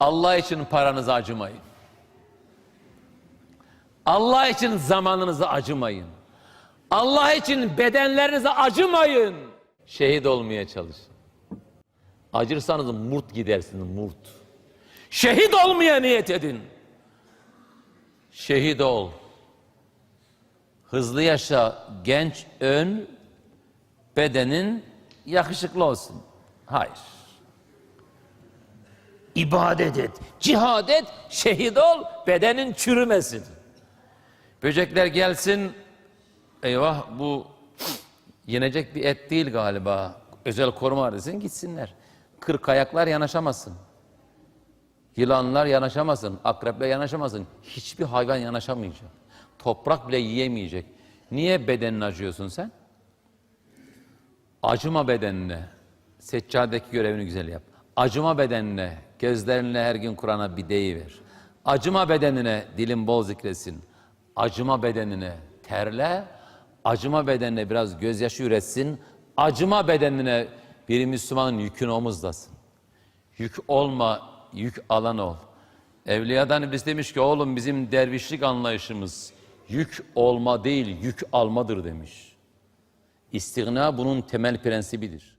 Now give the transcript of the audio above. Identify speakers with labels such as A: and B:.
A: Allah için paranızı acımayın. Allah için zamanınızı acımayın. Allah için bedenlerinize acımayın. Şehit olmaya çalışın. Acırsanız murt gidersiniz murt. Şehit olmaya niyet edin. Şehit ol. Hızlı yaşa, genç ön, bedenin yakışıklı olsun. Hayır. İbadet et, cihad et, şehit ol, bedenin çürümesin. Böcekler gelsin, eyvah bu yenecek bir et değil galiba. Özel koruma desin gitsinler. Kırk ayaklar yanaşamasın. Yılanlar yanaşamasın, akrepler yanaşamasın. Hiçbir hayvan yanaşamayacak. Toprak bile yiyemeyecek. Niye bedenini acıyorsun sen? Acıma bedenine. Seccadeki görevini güzel yap. Acıma bedenine, gözlerinle her gün Kur'an'a bir deyiver. Acıma bedenine dilin bol zikresin. Acıma bedenine terle. Acıma bedenine biraz gözyaşı üretsin. Acıma bedenine bir Müslümanın yükünü omuzlasın. Yük olma, yük alan ol. Evliyadan iblis demiş ki oğlum bizim dervişlik anlayışımız yük olma değil, yük almadır demiş. İstigna bunun temel prensibidir.